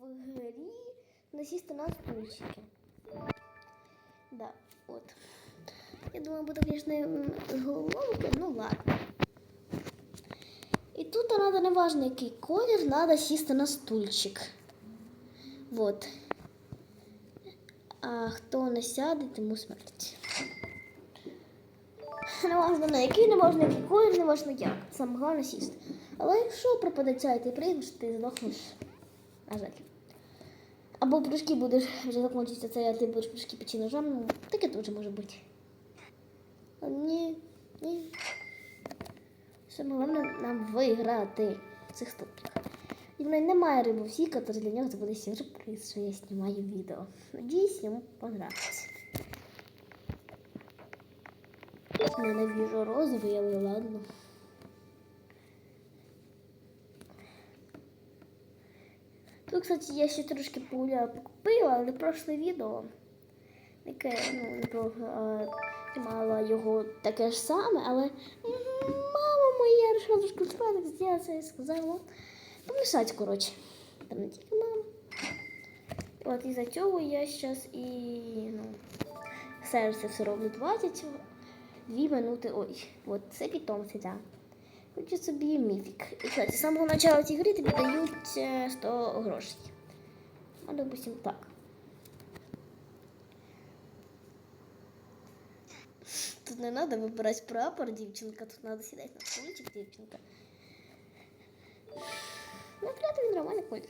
в грі насісти на стульчики. Да, от. Я думаю, буде, звісно, м, головоломки, ну ладно. І тут треба не важно, який колір, треба сісти на стульчик. Вот. А хто не сяде, тому смерть. Не можна на який, не можна який колір, не можна як. Саме головне сісти. Але якщо пропаде ця і ти прийдеш, ти здохнеш. На жаль. Або прыжки будеш вже закінчиться це, а ти будеш прыжки печі ножом, ну таке теж може бути. Ні, ні. Саме головне нам виграти в цих ступках. І в мене немає риби в сіка, для нього це буде сюрприз, що я знімаю відео. Надіюсь, йому понравиться. Ненавижу розовий, але ладно. Тут, кстати, я ще трошки пуля покупила, але прошле відео, яке ну, не мало його таке ж саме, але мама моя вирішила трошки спати, зробити і сказала, помішати, коротше. Там не тільки мама. От із-за цього я зараз і ну, серце все роблю 22 минути. Ой, от це питомці, так. Да. Хочу собі міфік. І, кстати, з самого початку цієї гри тобі дають е, 100 грошей. А, допустим, так. Тут не треба вибирати прапор, дівчинка, тут треба сідати на стульчик, дівчинка. Ну, приятно, він нормально ходить.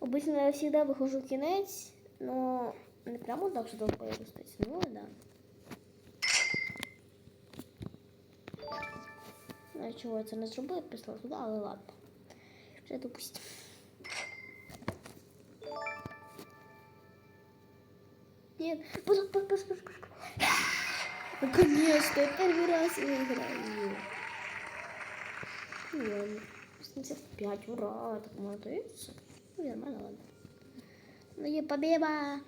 Обычно я всегда выхожу в кінець, но не прямо так, що довго стоїть. Ну, да. Чого я це не зробила, прислала туди, але ладно. Вже допустим. Нет, пос, пос, пос, пос. Наконец-то, я первый раз выиграю. Ну, ладно. 75, ура, так молодец. Ну, нормально, ладно. Ну, є победа.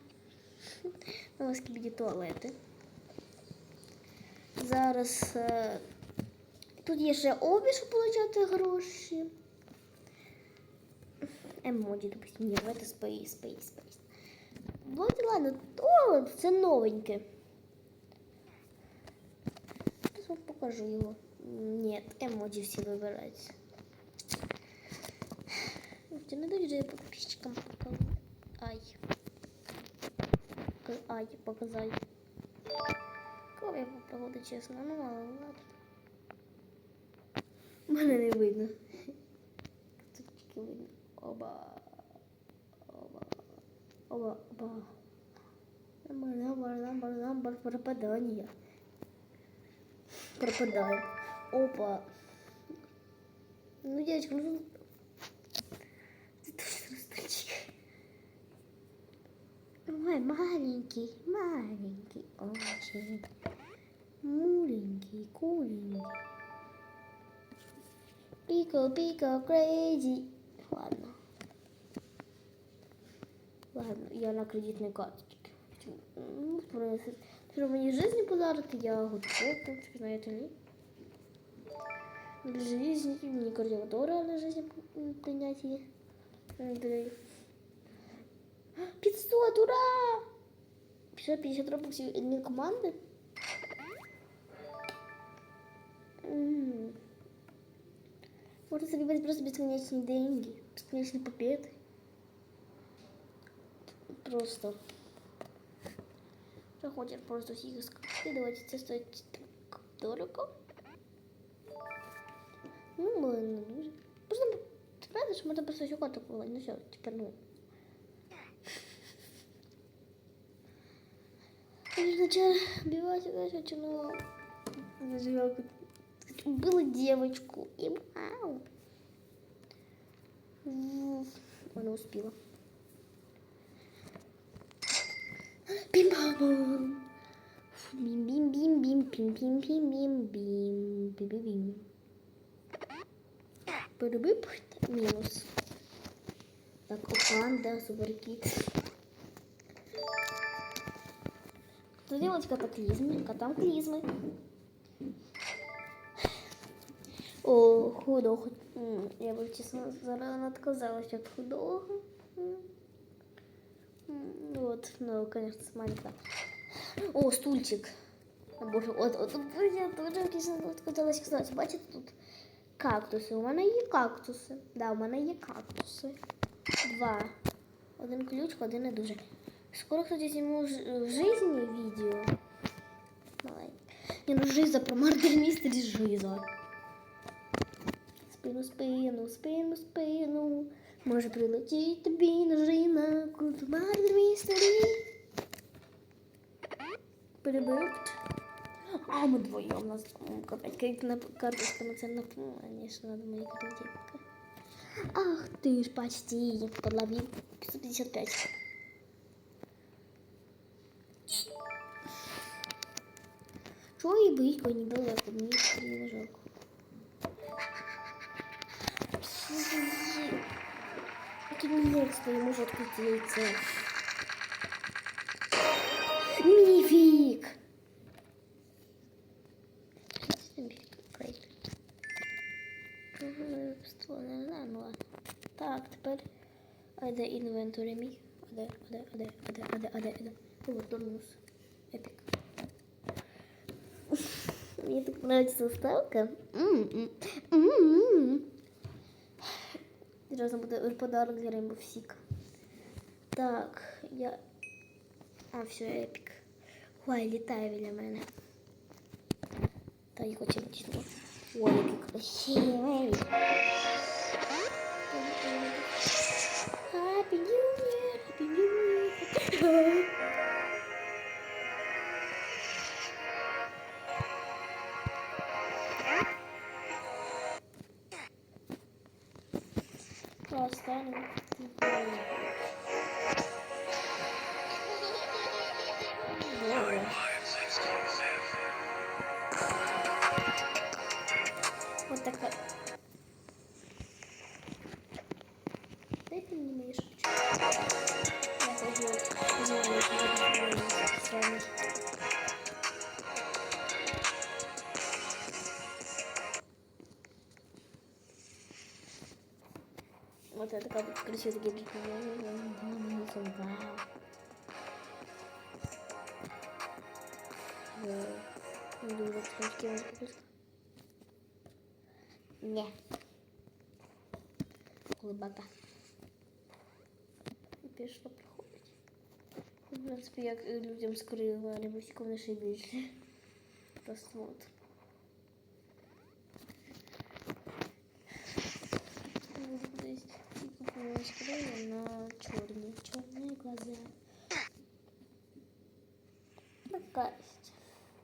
Ну, ось буде туалети. Зараз тут є ще обі, щоб отримати гроші. Емоджі, допустим, ні, давайте Space, Space, Space. Давайте, ладно, туалет, це новеньке. Зараз вам покажу його. Ні, емоджі всі вибираються. Ти не дають же я подписчикам показати. Ай. К- Ай, показай. Кого я попробую, чесно, ну ладно, ладно. Мене не видно. Тут тільки видно. Оба. Оба. Оба. Оба. Номер, номер, номер, номер пропадання. Пропадає. Опа. Ну, девочка, ну ты точно стульчик. Ой, маленький, маленький, очень. Муленький, куленький. Пико, пико, крейзи. Ладно. Ладно, я на кредитной карточке. Ну. Что мне жизни подарок, я готова, в принципе, на это ли. Для жизни, не кардиатора для жизни принятия. Андрей. 500, ура! 550 робоксів одні команди. М. Можно забивать просто бесконечные деньги, бесконечные победы. Просто. Проходим просто с игры. Давайте тестовать так дорого. Ну, ладно, нужно. Просто, правда, что можно просто еще карту было, Ну все, типа ну. Сначала убивать, значит, но... Развелка убила девочку. И вау. Она успела. бим бам бим бим бим бим бим бим бим бим бим бим О, худого. Я бы, честно, зарано отказалась от худого. Вот, ну, конечно, с О, стульчик. О, Боже, от, от, я дуже хотілося сказати. Бачите тут кактуси. У мене є кактуси. Да, у мене є кактуси. Два. Один ключ, один не дуже. Скоро, кстати, зніму в жизни відео. Маленьке. Не, ну жиза про Мардер Містері жиза. Спину, спину, спину, спину. Може прилетіть тобі ножина, куди Мардер Містері. Прибивт. А, мы вдвоем нас м, копать. Как на карточка на цена, конечно, надо моя кредитка. Ах ты ж почти подловил 555. Чего и быть, не было, как мне тренажерку. Наконец-то я могу открыть яйцо. Мифик! Ага, Что, не знаю, ну ладно. Так, тепер. А де інвентарі мій? А де, а де, а де, а де, а де, а де, а де? О, тормоз. Епік. Мне так нравится заставка. М-м. М-м. Зараз буде подарок для Rainbow Six. Так, я... А, все, епік. Ой, літає біля мене. Та їх очень тісно. Ой, який красивий. Happy New Year, Happy New Year. Yani. Вот это как красиво такие Дуже трошки випуск. Не. Глибока. І пішло проходить. В принципі, як людям з крила, рибусиком не ще більше. Просто от. Така.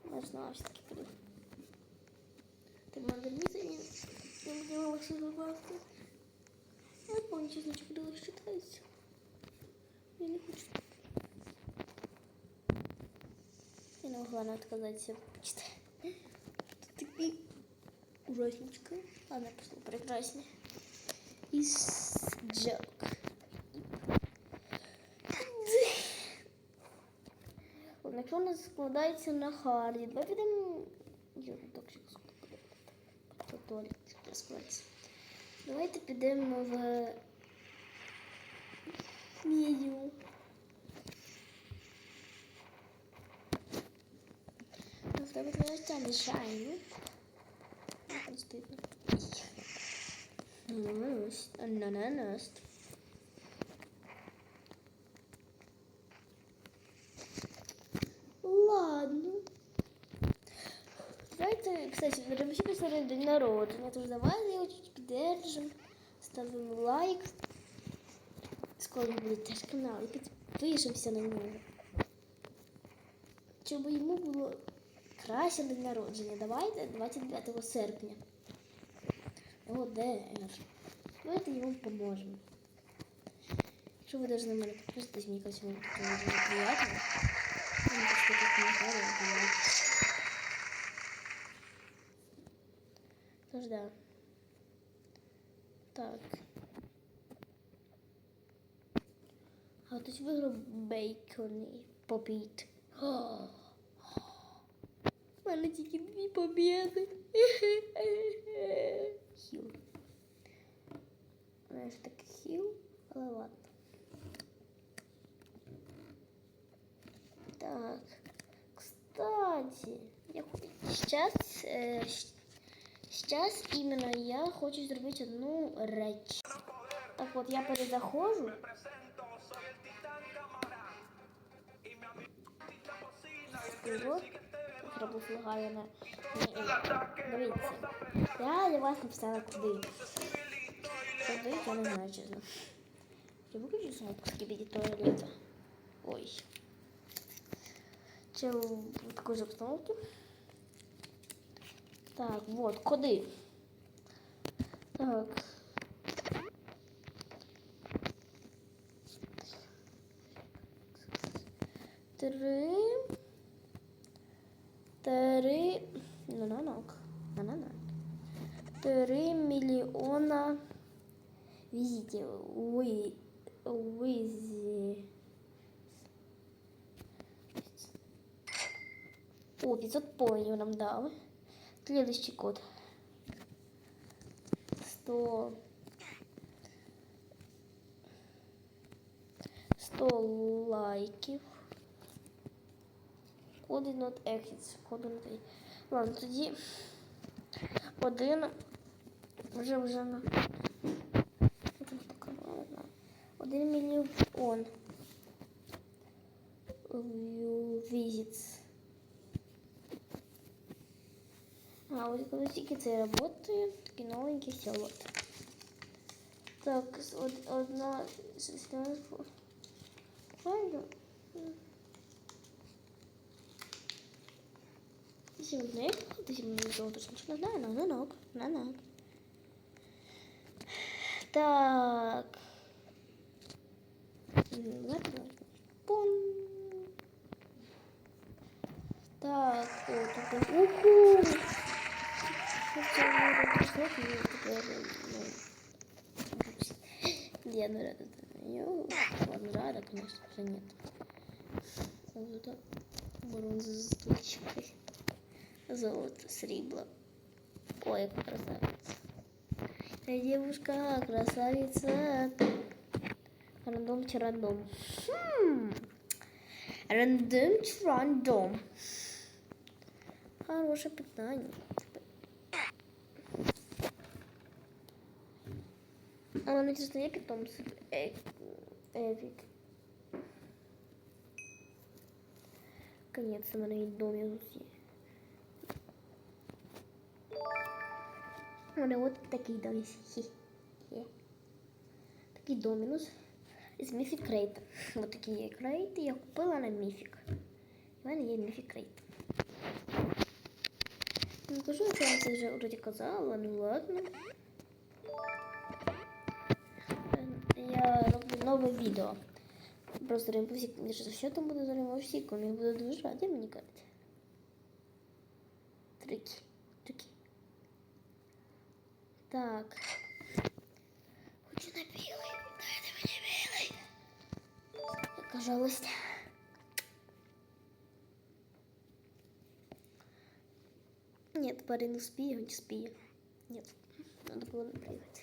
Можна ось таки прийти. Ты модернизм я не делала все забавки. Я помню, честно, что когда рассчитается. Я не хочу. Я не могла отказаться почитать. Тут такие ужасничка. Ладно, пошло прекраснее. Из джок. Ладно, Якщо у нас складається на харді, давай підемо. Йо, так ще Туалет складається. Давайте підемо в меню. Ну, в тебе твоя мішає, ну? Не стидно. Ананас. Ананас. Напишите день народження, тож давайте його піддержимо, ставимо лайк. Скоро буде теж канал і підпишемося на нього. Щоб йому було краще день народження. Давайте 29 серпня. ОДР. Давайте йому поможемо. Якщо ви даже на мене підпишетесь, мені мені буде дуже приємно. Ну, так коментарі, да. Так. А вот хтось виграв бейкони побід. У мене тільки две победы. Хил. Знаешь так Хил. але ладно. Так, кстати, я сейчас... Э, сейчас іменно я хочу зробити одну реч. Так от я перезаходжу. І от зроблю флагаю на Дивіться. Я для вас написала куди. Куди, я не знаю, чесно. Я виключу звук скибіді туалета. Ой. Чи в такой же обстановке. Так, вот, куди? Так. Три. Три. Ну, на. Три миллиона. Видите, вы, вы, О, 500 поинтов нам дал. Следующий код. 100. 100 лайків. Коди not exits. Коди not exits. Ладно, тоді один. Вже вже на. Що там таке? Ладно. Один мільйон. Visits. А, ось коли тільки це працює, такий новенький сьолот. Так, с- од, одна система. Правильно? Сегодня ты сегодня не сделал точно не знаю, но на ног, на ног. Так. Пум. Так, о, тут уху. Ну, ладно, рада, конечно же, нет. Вот это бронза с точкой. Золото, срібло. Ой, красавица. Эй, девушка, красавица. Рандом чи рандом? Хм. Рандом чи рандом? Хороше питання. А вам интересно, є питомці? Е, Евік. Конец, у мене є домі усі. У мене от такий доміс. Хі-хі. Такий домінус з Міфік Крейт. Ось такі є крейти, я купила на Міфік. У мене є Міфік Крейт. Не кажу, що я це вже вроді казала, ну ладно. Я роблю нове відео. Просто римбусік, що там буде за римбусіком, я буду дуже раді, мені кажуть. Трики, трики. Так. Хочу на білий. Дайте мені білий. Яка жалость. Нет, парень не успею, не успею. Нет, надо было напрягать.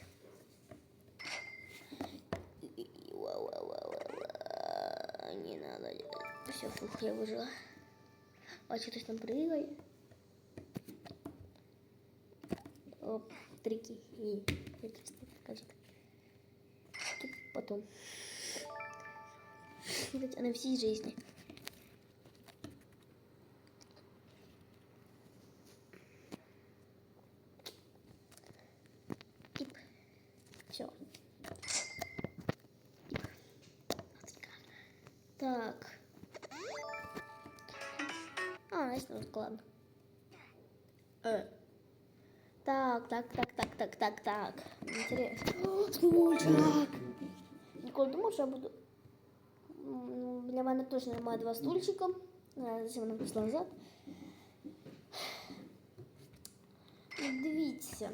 Не надо. Все, фух, я выжила. А что-то там прыгает. Оп, трики. И покажет. Потом. Она всей жизни. так, так, так, так. Интересно. О, Стульчик! Ніколи думав, що я буду. М, Для мене точно немає два стульчика. Е, Зачем вона пішла назад? Дивіться.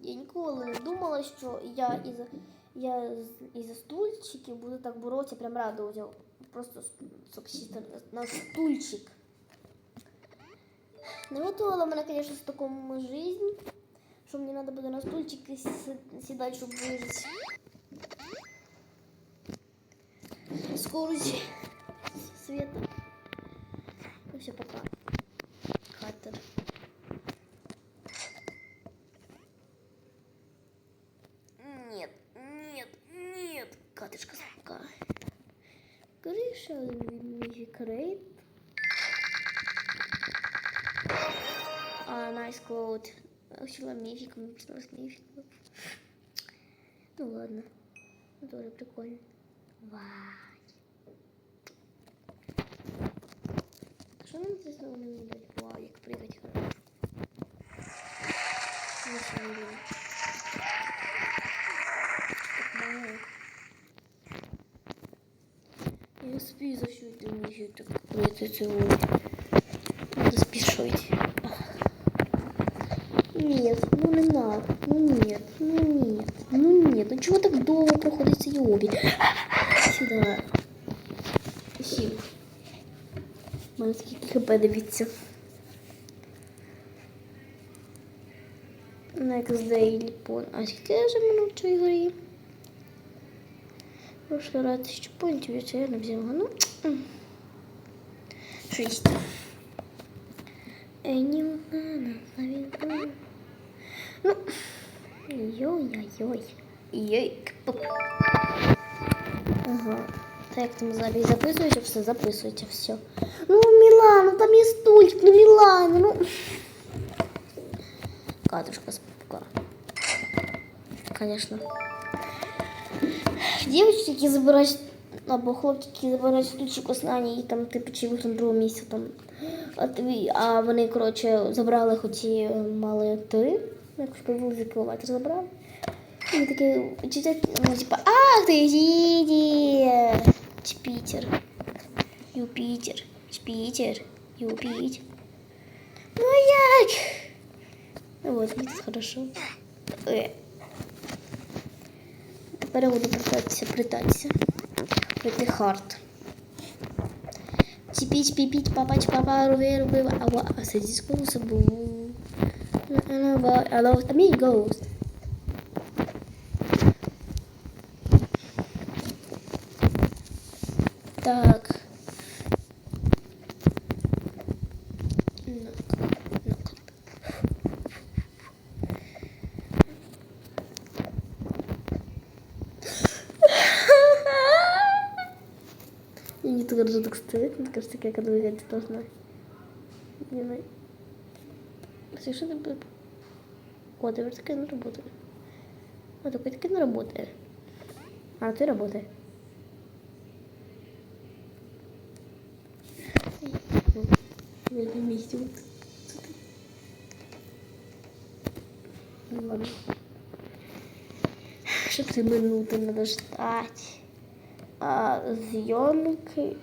Я ніколи не думала, що я із я з- із стульчиків буду так боротися, прям радувати. Просто с- щоб сісти на- на стульчик. Не готувала мене, конечно, в такому жизнь, что мне надо было на стульчик седать, чтобы выжить. Скорость света. Ну все, пока. Хаттер. Нет, нет, нет. Катышка собака. Крыша, крейт. А, nice clothes. Хотела мифик, мне пришлось мифик. Ну ладно. Тоже прикольно. Вай. Что нам здесь надо мне дать? Вау, як прыгать хорошо. Было. Так мало. Я успею за всю эту миссию так какую-то целую. Надо спешить. Нет, ну не надо. Ну нет, ну нет, ну нет. Ну чого так довго проходить цей обід? Сюди. Сів. У мене скільки хп дивіться. Next day Ліпон. А скільки я вже минут в цій грі? Прошлый раз тысячу поинтов, я це не взяла. Ну, м. шесть. Ну, йой-йой-йой. Йой. Ага. Так, там зараз записується, все записується, все. Ну, Мілана, там є стульчик, ну Мілана, ну. Кадрушка спука. Конечно. Девочки, які забирають, або хлопці, які забирають стульчик останній, і там типу чи виграв друге місце там. А, а вони, коротше, забрали, хоч і е, мали три, якось привели за кілометр забрали. І такі, чи це, ну, типа, ах ти, їді, Чпітер, Юпітер, Чпітер, Юпітер. Ну як? Ну вот, мені тут хорошо. Е. Тепер я буду питатися, притатися. Прийти хард. Чіпіч, піпіч, папач, папа, руби, руби, ава, а це диску собу. Hello, amigos. Так. Не так так стоит, мне кажется, как она выглядит должна. Не знаю. Совершенно бы... О, ты такая не работает. А такой таки не работает. А ты работаешь. Я на месте. вот. Ну ладно. Ще три минути надо ждать. А зйомки.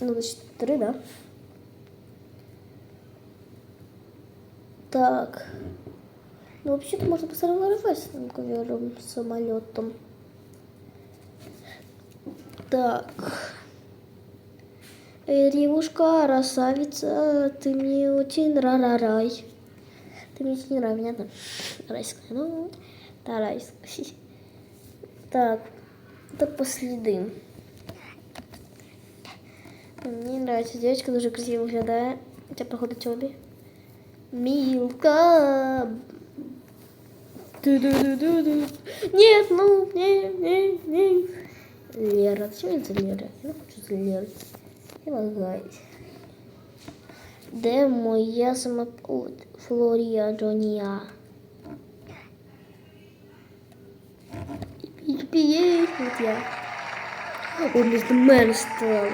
Ну, значит, три, да? Так. Ну, вообще-то можно посоревноваться с ковером, самолетом. Так. Эй, девушка, красавица, ты мне очень рарарай. Ты мне очень нравишься, понятно? Райская, ну, да, райская. Так, так по следам. Мне нравится девочка, дуже красиво выглядает. Хотя, походу, Тоби. Милка. Ду-ду-ду-ду-ду. Нет, ну, не, не, не. Лера, зачем это Лера? Я не хочу за Леру. Я лагаюсь. Де моя сама... От, Флорія Джонія. Піє, от я. О, між мене стало.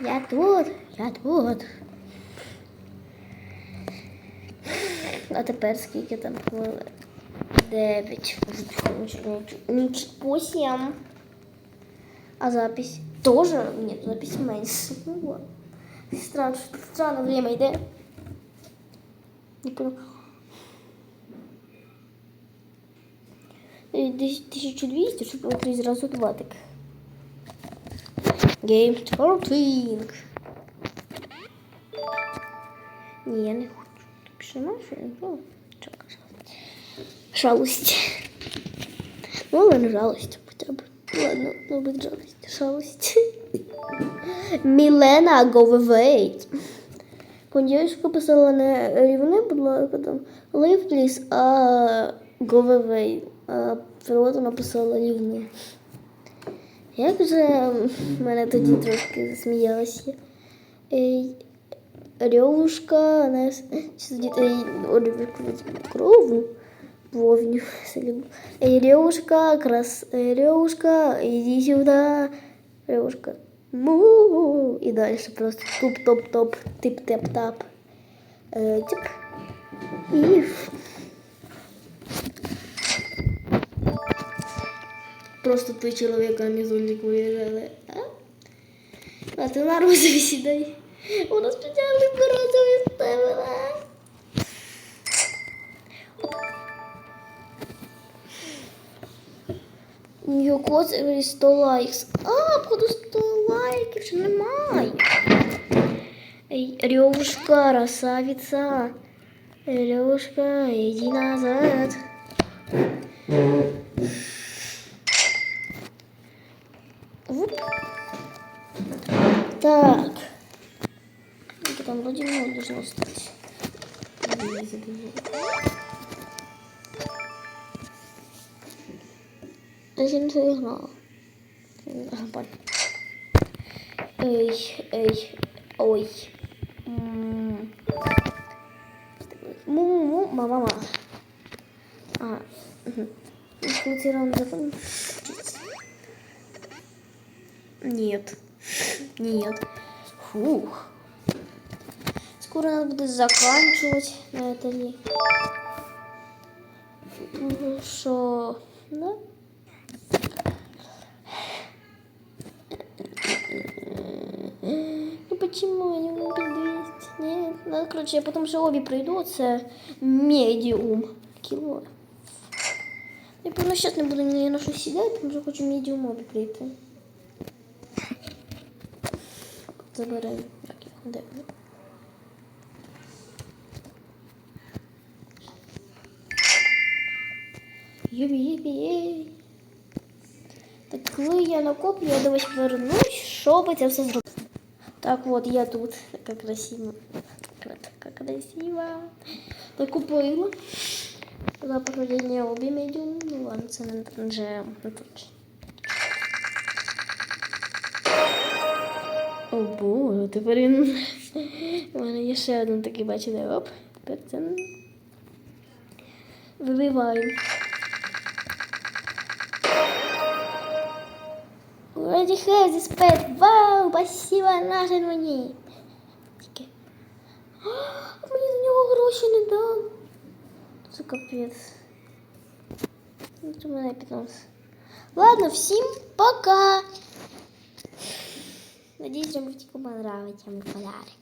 Я тут, я тут. А тепер скільки там хвилин? Дев'ять. Нічого сім. А запись тоже? Нет, запись меньше. Ну ладно. Странно, что странно время идет. Не понял. Э, десь 1200, щоб відкрити зразу два так. Game Talking. Ні, я не хочу. Я не. Чого жалость. Жалость. Ну, але не хоча б. Ладно, ну без жалость. Жалость. Мілена Говевейт. Девушка писала не рівне, будь ласка, там live please, а Говевей. А переводу написала рівне. Як же мене тоді трошки засміялася. Ей, Рьовушка, нас дітей кровну. Вовню. Эй, Рёвушка, крас, э, Рёвушка, иди сюда. Рёвушка, му И дальше просто туп-топ-топ, тип-теп-тап. Э, тип. И просто три человека на мизульник выезжали. А? А ты на розові сідай. Вона спеціально по розові ставила. У нее коцеві 100 лайкс. А, походу 100 лайків ще немає. Ей, Ревушка, красавица. Ревушка, иди назад. Я ще не сигнал. Ей, ей, ой. М. Му-му-му, мама-мама. А, угу. Скутером закон. Нет. Нет. Фух Скоро надо будет заканчивать на это ли. Что? Да? Ну почему я не могу 200? Нет, ну, короче, я потом же обе пройду, це медіум. Кіло. Я певно зараз не буду ні на що сідати, тому що хочу медіум обі прийти. Заберемо. Як їх? Де вони? Юбі-юбі. Так коли я накоплю, я до вас вернусь, щоб це все зробити. Так от я тут. Така красива. Така красива. Так купила. За прохождення обі медіум. Ну ладно, це не вже не точно. О боже, тепер він. У мене є ще один такий, бачите, оп. Тепер це. Вибиваємо. Вроде have this pet. Вау, спасибо наше мені. Тільки. А, Мені за нього гроші не дав. Це капець. Ну, Це мене 15. Ладно, всім пока. Надеюсь, вам понравится мой подарок.